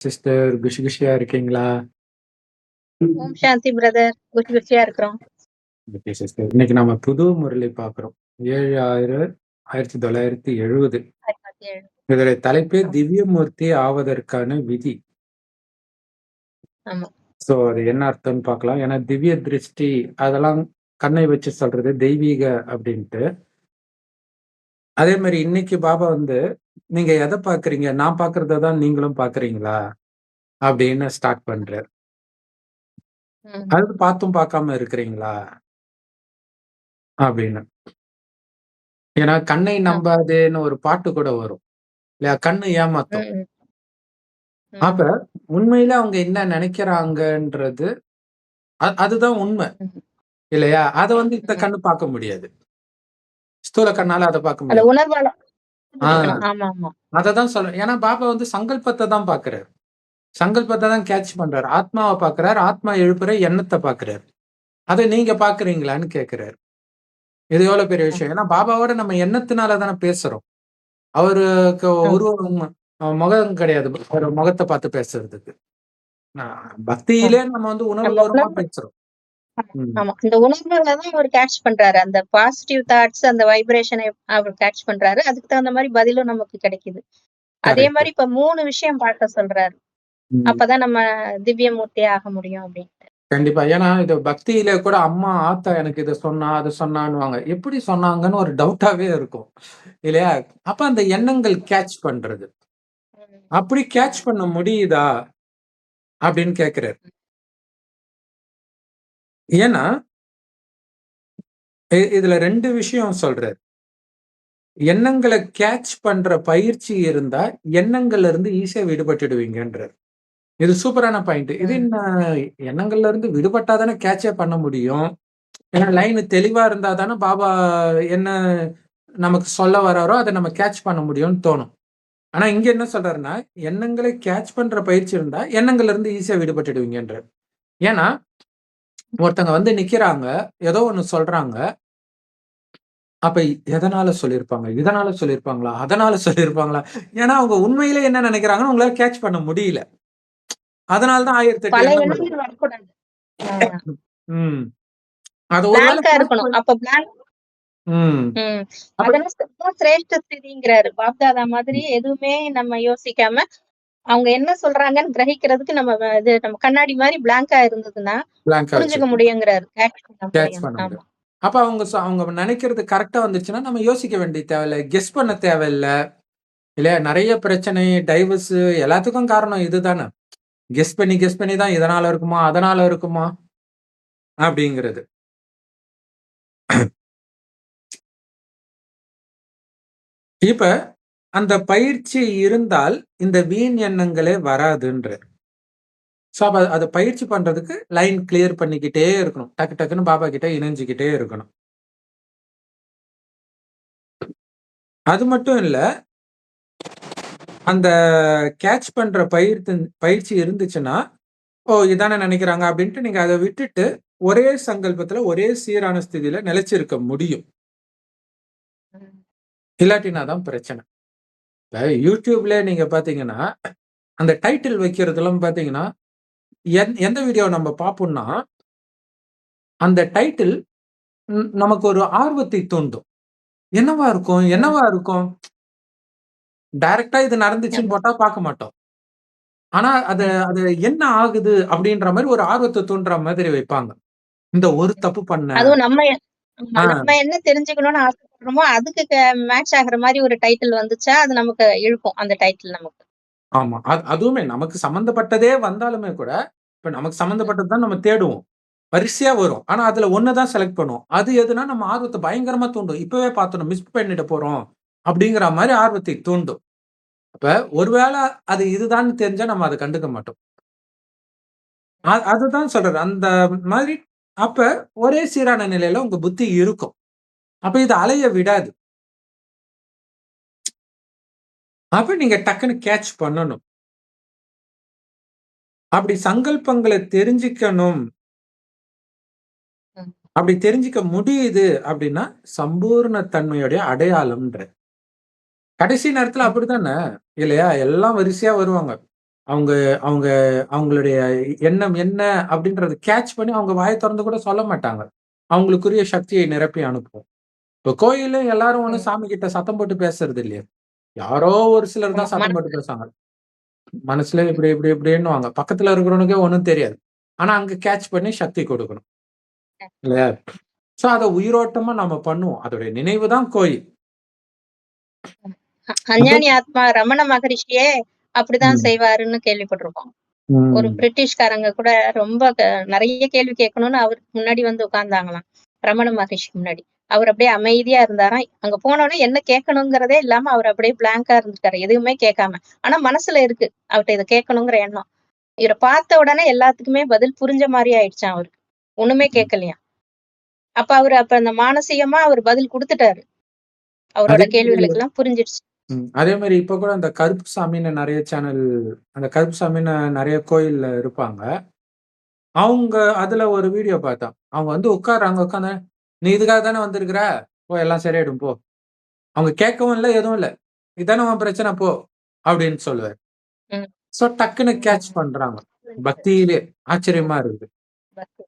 Sister குஷி குஷியா இருக்கீங்களா? ஓம் சாந்தி பிரதர். குஷி குஷியா இருக்கிறோம். Okay sister. இன்னைக்கு நம்ம புது முரளி பார்க்குறோம். 7/6/1970 57. இதோடைய தலைப்பே ஆமா. திவ்யமூர்த்தி ஆவதற்கான விதி. ஸோ அது என்ன அர்த்தம்னு பார்க்கலாம். ஏன்னா திவ்ய திருஷ்டி அதெல்லாம் கண்ணை வச்சு சொல்றது தெய்வீக அப்படின்ட்டு. அதே மாரி இன்னைக்கு பாபா வந்து, "நீங்க எத பார்க்குறீங்க? நான் பார்க்கிறத தான் நீங்களும் பார்க்குறீங்களா?" அப்படின்னு ஸ்டார்ட் பண்றாரு. "அடுத்து பார்த்தும் பார்க்காம இருக்கிறீங்களா?" அப்படின்னு. ஏன்னா கண்ணை. நம்பாதேன்னு ஒரு பாட்டு கூட வரும். இல்லையா? கண்ணு ஏமாத்தும். அப்ப. உண்மையில அவங்க என்ன நினைக்கிறாங்கன்றது அதுதான் உண்மை. இல்லையா? அத வந்து இந்த. கண்ணு பார்க்க முடியாது. ஸ்தூல கண்ணால அத பார்க்க முடியாது. உணர்வால ஆ. புரிஞ்சுக்கணும். ஆமாமா. அததான் சொல்றேன். ஏன்னா பாபா வந்து சங்கல்பத்த தான் பார்க்கிறாரு. சங்கல்பத்த தான் கேட்ச் பண்றாரு. ஆத்மாவ பார்க்கிறாரு. ஆத்மா எழுப்புற எண்ணத்த பார்க்கிறாரு. அத நீங்க பார்க்கிறீங்களான்னு கேட்கிறாரு. இது எவ்வளோ பெரிய. விஷயம். ஏன்னா பாபாவோட நம்ம எண்ணத்தினால தானே பேசுறோம். அவருக்கு. உருவம் அ முகம் கிடையாது. ஒரு முகத்த பார்த்து பேசுறதுக்கு. பக்தியிலே நம்ம வந்து உணர்வுபூர்வமா உணர்வு பேசுறோம். ஆமா. இந்த உணர்வுகள தான் அவரு கேட்ச் பண்றாரு. அந்த பாசிட்டிவ் தாட்ஸ் அந்த வைப்ரேஷனை அவர் கேட்ச் பண்றாரு. அதுக்கு தகுந்த மாரி பதிலும் நமக்கு கிடைக்குது. அதே. மாரி இப்ப 3 விஷயம் பார்க்க சொல்றாரு. அப்பதான் நம்ம திவ்யமூர்த்தி ஆக முடியும் அப்படின்ட்டு. கண்டிப்பா. ஏன்னா இது பக்தியிலே கூட அம்மா, ஆத்தா எனக்கு இத சொன்னா, அத சொன்னான்னுவாங்க. எப்படி சொன்னாங்கன்னு ஒரு டவுட்டாவே இருக்கும். இல்லையா? அப்ப அந்த எண்ணங்கள் கேட்ச் பண்றது. அப்படி கேட்ச். பண்ண முடியுதா? அப்படின்னு கேட்கிறாரு. ஏன்னா இதுல 2 விஷயம் சொல்றாரு. எண்ணங்கள கேட்ச் பண்ற பயிற்சி இருந்தா, எண்ணங்கள்ல இருந்து ஈஸியா விடுபட்டுடுவீங்கன்றாரு. இது சூப்பரான பாயிண்ட். இது. என்ன எண்ணங்கள்ல இருந்து விடுபட்டா தானே கேட்ச்சே பண்ண முடியும். ஏன்னா லைன் தெளிவா இருந்தா தானே பாபா என்ன நமக்கு சொல்ல வராரோ, அத நம்ம கேட்ச் பண்ண முடியும்னு தோணும். ஆனா இங்க என்ன சொல்றாருன்னா, எண்ணங்களை கேட்ச் பண்ற பயிற்சி இருந்தா, எண்ணங்கள்ல இருந்து ஈஸியா விடுபட்டுடுவீங்கன்றாரு. ஏன்னா, ஒருத்தங்க வந்து நிக்கிறாங்க. ஏதோ ஒண்ணு சொல்றாங்க. அப்ப எதனால சொல்லியிருப்பாங்க? இதனால சொல்லியிருப்பாங்களா? அதனால சொல்லியிருப்பாங்களா? ஏன்னா அவங்க உண்மையிலே என்ன நினைக்கிறாங்கன்னு உங்களால கேட்ச் பண்ண முடியல. அதனால தான் 1008 பல எண்ணம் வருது. எண்ணங்கள் வரக்கூடாது. ஆ. ம். அது ஒரு சிரேஷ்ட ஸ்திதிங்கிறாரு. பாப்தாதா மாதிரி எதுவுமே நம்ம யோசிக்காம, அவங்க என்ன சொல்றாங்கன்னு கிரகிக்கிறதுக்கு நம்ம இது நம்ம கண்ணாடி மாரி பிளாங்க்கா இருந்ததுன்னா, புரிஞ்சுக்க. முடியுங்கிறாரு. அப்ப அவங்க அவங்க நினைக்கிறது கரெக்ட்டா வந்துச்சுன்னா, நம்ம யோசிக்க வேண்டிய தேவையில்ல. கெஸ் பண்ண தேவையில்ல. இல்லையா? நெறைய பிரச்சனை, டைவர்ஸ் எல்லாத்துக்கும் காரணம் இதுதானே. கெஸ் பண்ணி, கெஸ் பண்ணி தான் இதனால இருக்குமா? அதனால இருக்குமா? அப்படிங்கிறது. இப்ப அந்த பயிற்சி இருந்தால், இந்த வீண் எண்ணங்களே வராதுன்றாரு. ஸோ அப்ப அத பயிற்சி பண்றதுக்கு லைன் கிளியர் பண்ணிக்கிட்டே இருக்கணும். டக்கு டக்குன்னு பாபா கிட்ட இணைஞ்சுக்கிட்டே இருக்கணும். அது மட்டும் இல்ல. அந்த கேட்ச் பண்ற பயிர்த்து பயிற்சி இருந்துச்சுன்னா, ஓ! இதானே நினைக்கிறாங்க அப்படின்ட்டு நீங்க அத விட்டுட்டு, ஒரே சங்கல்பத்துல, ஒரே சீரான ஸ்திதியில நிலைச்சிருக்க முடியும். இல்லாட்டினா தான் பிரச்சனை. இப்ப YouTubeல நீங்க பார்த்தீங்கன்னா, அந்த டைட்டில் வைக்கிறதெல்லாம் பார்த்தீங்கன்னா, எந் எந்த வீடியோ நம்ம பார்ப்போம்னா அந்த டைட்டில் நமக்கு ஒரு ஆர்வத்தை தூண்டும். என்னவா இருக்கும்? என்னவா இருக்கும்? டைரக்ட்டா இது நடந்துச்சுன்னு. போட்டா பார்க்க மாட்டோம். ஆனா அது. அது என்ன ஆகுது? அப்படின்ற மாரி ஒரு ஆர்வத்த தூண்டுற மாதிரி வைப்பாங்க. இந்த ஒரு தப்பு பண்ணேன். நம்ம என்ன தெரிஞ்சுக்கணும்னு ஆசைப்படுறோமோ, அதுக்கு மேட்ச் ஆகுற மாரி ஒரு டைட்டில் வந்துச்சா, அது நமக்கு இழுக்கும். அந்த டைட்டில் நமக்கு. ஆமா. அது அதுவுமே நமக்கு சம்மந்தப்பட்டதே வந்தாலுமே கூட, இப்ப நமக்கு ம். சம்மந்தப்பட்டது தான் நம்ம தேடுவோம். வரிசையா வரும். ஆனா அதுல ஒண்ணு தான் செலக்ட் பண்ணுவோம். அது எதுனா நம்ம ஆர்வத்த பயங்கரமா தூண்டும். இப்பவே பார்த்துடணும். மிஸ் பண்ணிட போறோம். அப்படிங்கிற மாரி ஆர்வத்தை தூண்டும். அப்ப ஒருவேள அது இதுதான்னு தெரிஞ்சா நம்ம அத கண்டுக்க மாட்டோம். அதுதான் சொல்றாரு. அந்த மாதிரி அப்ப ஒரே சீரான நிலையில உங்க புத்தி இருக்கும். அப்ப இது அலைய விடாது. அப்ப நீங்க டக்குன்னு கேட்ச் பண்ணணும். அப்படி சங்கல்பங்கள தெரிஞ்சுக்கணும். அப்படி தெரிஞ்சுக்க முடியுது அப்படின்னா, சம்பூர்ண தன்மையுடைய அடையாளம்ன்றாரு. கடைசி நேரத்துல. அப்படித்தானே? இல்லையா? எல்லாம் வரிசையா வருவாங்க. அவங்க அவங்க அவங்களுடைய எண்ணம் என்ன அப்படின்றத கேட்ச் பண்ணி அவங்க வாயை திறந்து கூட சொல்ல மாட்டாங்க. அவங்களுக்குரிய சக்தியை நிரப்பி அனுப்பும். இப்ப கோயில்ல எல்லாரும் ஒண்ணும் ம். சாமி கிட்ட சத்தம் போட்டு பேசுறது இல்லையே. யாரோ ஒரு சிலர். தான் சத்தம் போட்டு பேசுவாங்க. மனசுல இப்படி இப்படி இப்படின்னுவாங்க. பக்கத்துல இருக்கிறவனுக்கே ஒண்ணும் தெரியாது. ஆனா அங்க கேட்ச் பண்ணி சக்தி கொடுக்கணும். இல்லையா? சோ அத உயிரோட்டமா நம்ம பண்ணுவோம். அதோடைய நினைவு தான் கோயில். அஞ்ஞானி ஆத்மா ரமண மகரிஷியே அப்படிதான். செய்வாருன்னு கேள்விப்பட்டிருக்கோம். ஒரு. பிரிட்டிஷ்காரங்க கூட ரொம்ப நெறைய கேள்வி கேட்கணும்னு அவருக்கு முன்னாடி வந்து உட்கார்ந்தாங்களாம். ரமண மகரிஷிக்கு முன்னாடி. அவர் அப்படியே அமைதியா இருந்தாராம். அங்க போனோனே என்ன கேட்கணுங்கிறதே இல்லாம அவர் அப்படியே பிளாங்க்கா இருந்துட்டாரு. எதுவுமே கேட்காம. ஆனா மனசுல இருக்கு. அவர்ட்ட இத கேட்கணுங்கிற எண்ணம். இவர பார்த்த உடனே எல்லாத்துக்குமே பதில் புரிஞ்ச மாரி ஆயிடுச்சாம் அவருக்கு. ஒண்ணுமே ம். கேட்கலையாம். அப்ப அவரு அப்ப அந்த மானசீகமா அவரு பதில் குடுத்துட்டாரு. அவரோட அதே மாரி கேள்விகளுக்கெல்லாம் புரிஞ்சிடுச்சு. ம். அதே மாரி இப்ப கூட அந்த கருப்புசாமின்னு நெறைய சேனல் அந்த கருப்புசாமின்னு நெறைய கோயில்ல இருப்பாங்க. அவங்க அதுல ஒரு வீடியோ பார்த்தேன். அவங்க வந்து உட்கார்றாங்க. உட்கார்ந்து "நீ இதுக்காக தானே வந்திருக்கிற? போ எல்லாம் சரியாயிடும் போ." அவங்க கேட்கவும் இல்ல, எதுவும் இல்ல. "இதானே உன் பிரச்சனை போ." அப்படின்னு சொல்லுவாரு. ம். சோ டக்குன்னு கேட்ச் பண்றாங்க. பக்தியிலே ஆச்சரியமா இருக்குது. பக்தி.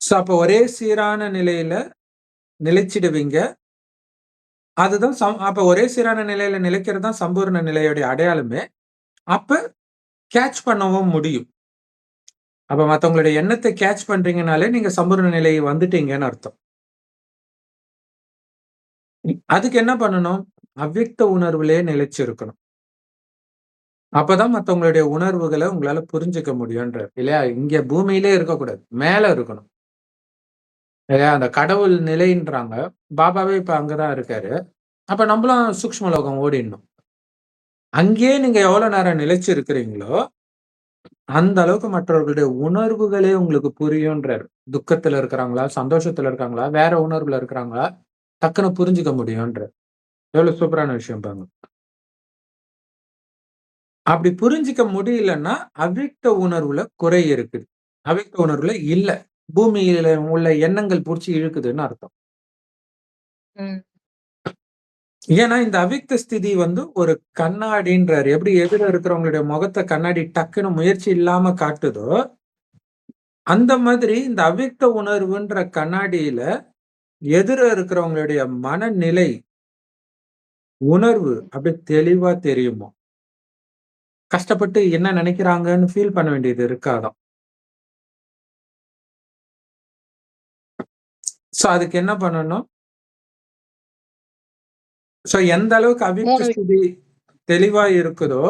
சோ அப்ப ஒரே சீரான நிலையில நிலைச்சிடுவீங்க. அதுதான் சம் அப்போ ஒரே சீரான நிலையில நிலைக்கிறது தான் சம்பூர்ண நிலையுடைய அடையாளமே. அப்போ கேட்ச் பண்ணவும் முடியும். அப்போ மற்றவங்களுடைய எண்ணத்தை கேட்ச் பண்றீங்கனாலே நீங்க சம்பூர்ண நிலையை வந்துட்டீங்கன்னு அர்த்தம். அதுக்கு என்ன பண்ணணும்? அவ்யக்த உணர்விலே நிலைச்சிருக்கணும். அப்பதான் மற்றவங்களுடைய உணர்வுகளை உங்களால புரிஞ்சுக்க முடியும்ன்ற இல்லையா? இங்க பூமியிலே இருக்கக்கூடாது. மேல இருக்கணும். இல்லையா? அந்த கடவுள் நிலைன்றாங்க. பாபாவே இப்போ அங்கதான் இருக்காரு. அப்ப நம்மளும் சூக்ஷ்ம லோகம் ஓடிடணும். அங்கேயே நீங்க எவ்வளவு நேரம் நிலைச்சு இருக்கிறீங்களோ, அந்த அளவுக்கு மற்றவர்களுடைய உணர்வுகளே உங்களுக்கு புரியும்ன்றாரு. துக்கத்துல இருக்கிறாங்களா? சந்தோஷத்துல இருக்காங்களா? வேற உணர்வுல இருக்கிறாங்களா? டக்குனு புரிஞ்சுக்க முடியும்ன்றார். எவ்வளவு சூப்பரான விஷயம் பாருங்க. அப்படி புரிஞ்சுக்க முடியலன்னா, அவிக்த உணர்வுல குறை இருக்குது. அவிக்த உணர்வுல இல்ல. பூமியில உள்ள எண்ணங்கள் புடிச்சு இழுக்குதுன்னு அர்த்தம். ஏன்னா, இந்த அவ்யக்த ஸ்திதி வந்து ஒரு கண்ணாடின்றாரு. எப்படி எதிர இருக்கிறவங்களுடைய முகத்த கண்ணாடி டக்குனு முயற்சி இல்லாம காட்டுதோ, அந்த மாதிரி இந்த அவ்யக்த உணர்வுன்ற கண்ணாடியில எதிர இருக்கிறவங்களுடைய மனநிலை உணர்வு அப்படியே தெளிவா தெரியுமாம். கஷ்டப்பட்டு என்ன நினைக்கிறாங்கன்னு ஃபீல் பண்ண வேண்டியது இருக்காதாம். சோ அதுக்கு என்ன பண்ணணும்? சோ எந்த அளவுக்கு அவ்யக்த 3 ஸ்திதி தெளிவா இருக்குதோ.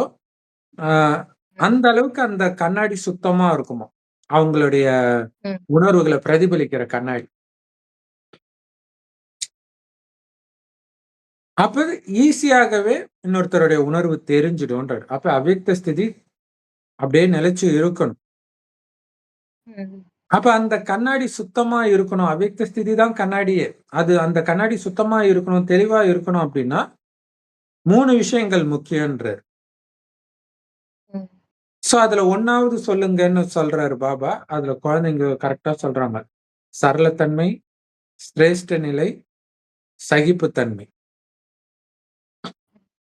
அந்த அளவுக்கு அந்த கண்ணாடி சுத்தமா இருக்குமாம். அவங்களுடைய. உணர்வுகள பிரதிபலிக்கிற கண்ணாடி. அப்ப ஈஸியாகவே இன்னொருத்தருடைய உணர்வு தெரிஞ்சிடும்ன்றாரு. அப்ப அவ்யக்த ஸ்திதி அப்படியே நிலைச்சு இருக்கணும். அப்ப அந்த கண்ணாடி சுத்தமா இருக்கணும். அவ்யக்த ஸ்திதி தான் கண்ணாடியே. அது அந்த கண்ணாடி சுத்தமா இருக்கணும், தெளிவா இருக்கணும் அப்படின்னா, 3 விஷயங்கள் முக்கியன்றாரு. சோ அதுல 1வது சொல்லுங்கன்னு சொல்றாரு பாபா. அதுல குழந்தைங்க கரெக்ட்டா சொல்றாங்க. சரளத்தன்மை, சிரேஷ்ட நிலை, சகிப்புத்தன்மை.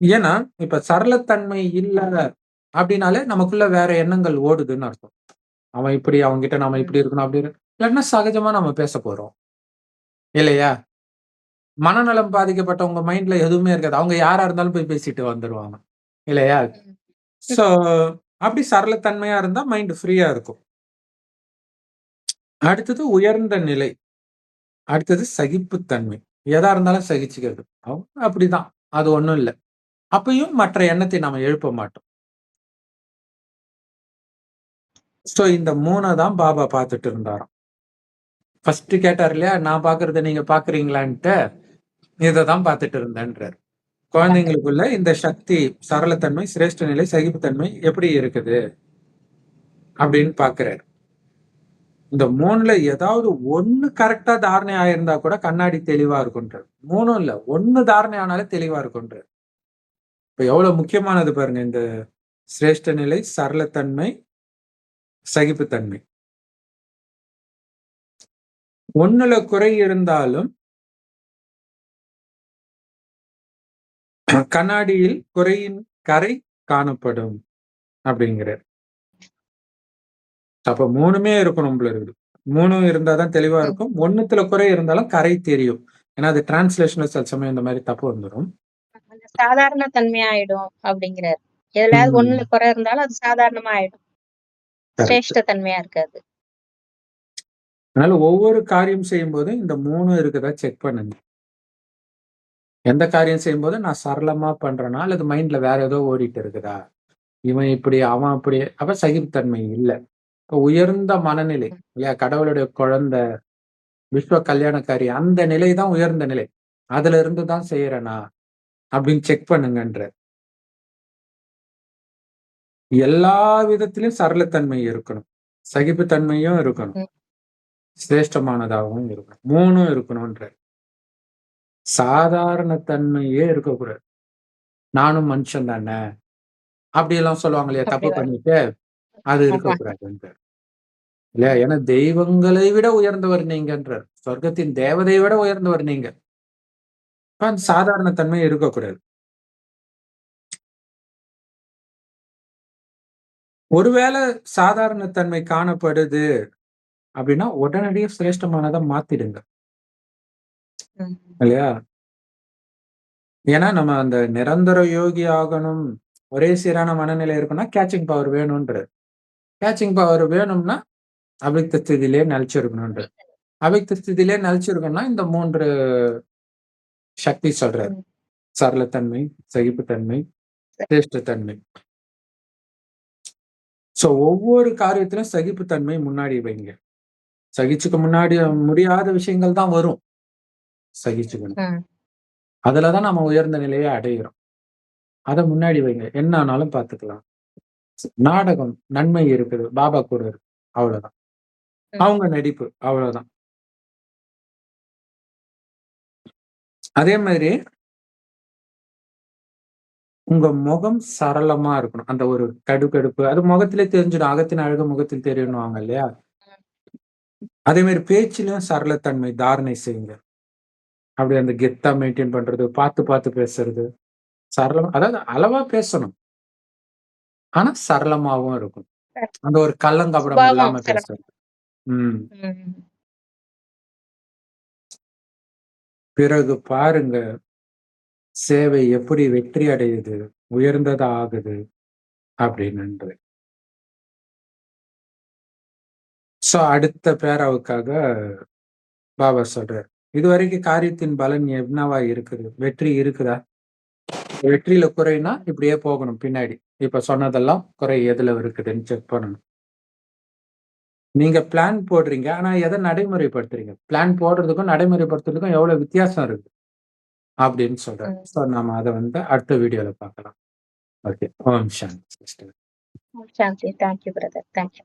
ஏன்னா, இப்ப சரளத்தன்மை இல்ல அப்படின்னாலே நமக்குள்ள வேற எண்ணங்கள் ஓடுதுன்னு அர்த்தம். அவன் இப்படி, அவங்ககிட்ட நாம இப்படி இருக்கணும், அப்படி இருக்கணும். இல்லாட்டினா சகஜமா நம்ம பேச போறோம். இல்லையா? மனநலம் பாதிக்கப்பட்டவங்க மைண்ட்ல எதுவுமே இருக்காது. அவங்க யாரா இருந்தாலும் போய் பேசிட்டு வந்துருவாங்க. இல்லையா? சோ அப்படி சரளத்தன்மையா இருந்தா மைண்ட் ஃப்ரீயா இருக்கும். அடுத்தது உயர்ந்த நிலை. அடுத்தது சகிப்புத்தன்மை. எதா இருந்தாலும் சகிச்சுக்கிறது. அவங்க அப்படிதான். அது ஒண்ணும் இல்ல. அப்பயும் மற்ற எண்ணத்தை நாம எழுப்ப மாட்டோம். ஸோ இந்த மூணை தான் பாபா பார்த்துட்டு இருந்தாராம். ஃபர்ஸ்ட் கேட்டார் இல்லையா? நான் பார்க்கிறத நீங்க பாக்குறீங்களான்ட்டு இதை தான் பார்த்துட்டு இருந்தேன்றாரு. குழந்தைங்களுக்குள்ள இந்த சக்தி, சரளத்தன்மை, சிரேஷ்ட நிலை, சகிப்புத்தன்மை எப்படி இருக்குது? அப்படின்னு பாக்குறாரு இந்த மூணுல ஏதாவது ஒண்ணு கரெக்டா தாரணை ஆயிருந்தா கூட கண்ணாடி தெளிவா இருக்கும்ன்றாரு. மூணும் இல்ல. ஒண்ணு தாரணை ஆனாலே தெளிவா இருக்கும்ன்றாரு. இப்ப எவ்வளவு முக்கியமானது பாருங்க இந்த சிரேஷ்ட நிலை, சரளத்தன்மை, சகிப்புத்தன்மை. 1ல குறை இருந்தாலும் கண்ணாடியில் குறையின் கரை காணப்படும் அப்படிங்கிறார் அப்ப மூணுமே இருக்கணும் போல இருக்குது மூணும் இருந்தாதான் தெளிவா. இருக்கும் ஒண்ணுத்துல குறை இருந்தாலும் கரை தெரியும் ஏன்னா அது டிரான்ஸ்லேஷன்ல சில சமயம் இந்த மாதிரி தப்பு வந்துடும் சாதாரண தன்மையாயிடும் அப்படிங்கிறாரு எதுலயாவது. ஒண்ணுல குறை இருந்தாலும் அது சாதாரணமா ஆயிடும். சிரேஷ்ட தன்மையா இருக்காது. அதனால ஒவ்வொரு காரியம் செய்யும்போது இந்த மூணு இருக்குதா செக் பண்ணுங்க. எந்த காரியம் செய்யும்போது நான் சரளமா பண்றேனா அல்லது மைண்ட்ல வேற ஏதோ ஓடிட்டு இருக்குதா? இவன் இப்படி அவன் அப்படி அப்ப சகிப்புத்தன்மை இல்லை. இப்ப உயர்ந்த மனநிலை இல்லையா? கடவுளுடைய குழந்தை விஸ்வ கல்யாணக்காரி அந்த நிலை தான் உயர்ந்த நிலை. அதுல இருந்து தான் செய்யறேனா? அப்படின்னு செக் பண்ணுங்கன்ற. எல்லா விதத்திலும் சரளத்தன்மை இருக்கணும். சகிப்புத்தன்மையும் இருக்கணும். சிரேஷ்டமானதாகவும் இருக்கணும். மூணும் இருக்கணும்ன்ற சாதாரண தன்மையே இருக்கக்கூடாது. நானும் மனுஷன் தானே. அப்படி எல்லாம் சொல்லுவாங்க இல்லையா தப்பு பண்ணிட்டு அது ஆமா. இருக்கக்கூடாதுன்றார். இல்லையா? ஏன்னா தெய்வங்களை விட உயர்ந்தவர் நீங்கன்றார். சொர்க்கத்தின் தேவதையை விட உயர்ந்தவர் நீங்க. அப்ப அந்த சாதாரண தன்மை இருக்கக்கூடாது. ஒருவேளை சாதாரண தன்மை காணப்படுது அப்படின்னா உடனடியாக சிரேஷ்டமானதை மாத்திடுங்க. இல்லையா? ஏன்னா நம்ம அந்த நிரந்தர யோகி ஆகணும். ஒரே சீரான மனநிலை இருக்குன்னா கேச்சிங் பவர் வேணும்ன்றார். கேச்சிங் பவர் வேணும்னா அபிக்த ஸ்திதியிலே நிலைச்சிருக்கணும்ன்ற அபிக்த ஸ்திதியிலே நிலைச்சிருக்கணும்னா இந்த மூன்று சக்தி சொல்றாரு. சரளத்தன்மை சகிப்புத்தன்மை சிரேஷ்டத்தன்மை. சோ ஒவ்வொரு காரியத்திலும் சகிப்புத்தன்மை முன்னாடி வைங்க. சகிச்சுக்க முன்னாடி முடியாத விஷயங்கள் தான் வரும். சகிச்சுக்கணும். அதுலதான் நம்ம உயர்ந்த நிலையை அடைகிறோம் அதை முன்னாடி வைங்க. என்ன ஆனாலும் பார்த்துக்கலாம். நாடகம் நன்மை இருக்குது. பாபா கூட இருக்கு அவ்வளவுதான். அவங்க நடிப்பு. அவ்வளவுதான். அதே மாதிரி உங்க முகம் சரளமா இருக்கணும். அந்த ஒரு கடுக்கடுப்பு அது முகத்திலே தெரிஞ்சிடும். அகத்தின் அழகு முகத்தில் தெரியணுவாங்க இல்லையா? அதே மாதிரி பேச்சிலும் சரளத்தன்மை தாரணை செய்யுங்க. அப்படி அந்த கெத்தா மெயின்டைன் பண்றது பார்த்து பார்த்து பேசுறது. சரளம் அதாவது அளவா பேசணும். ஆனா சரளமாவும் இருக்கும் அந்த ஒரு கள்ளங்கபடம் இல்லாம. பேசுறது. உம். பிறகு பாருங்க. சேவை எப்படி வெற்றி அடையுது உயர்ந்ததா ஆகுது அப்படின்னு சோ அடுத்த பேராவுக்காக பாபா சொல்றார். இதுவரைக்கும் காரியத்தின் பலன் என்னவா இருக்குது? வெற்றி இருக்குதா? வெற்றியில குறைனா இப்படியே போகணும் பின்னாடி. இப்ப சொன்னதெல்லாம் குறை எதுல இருக்குதுன்னு செக் பண்ணணும். நீங்க பிளான் போடுறீங்க ஆனா எதை நடைமுறைப்படுத்துறீங்க? பிளான் போடுறதுக்கும் நடைமுறைப்படுத்துறதுக்கும் எவ்வளவு வித்தியாசம் இருக்கு? அப்படின்னு சொல்றேன் ம். ஸோ நாம அதை வந்து அடுத்த வீடியோல பார்க்கலாம். Okay Om Shanti sister. Shanti. Thank you brother thank you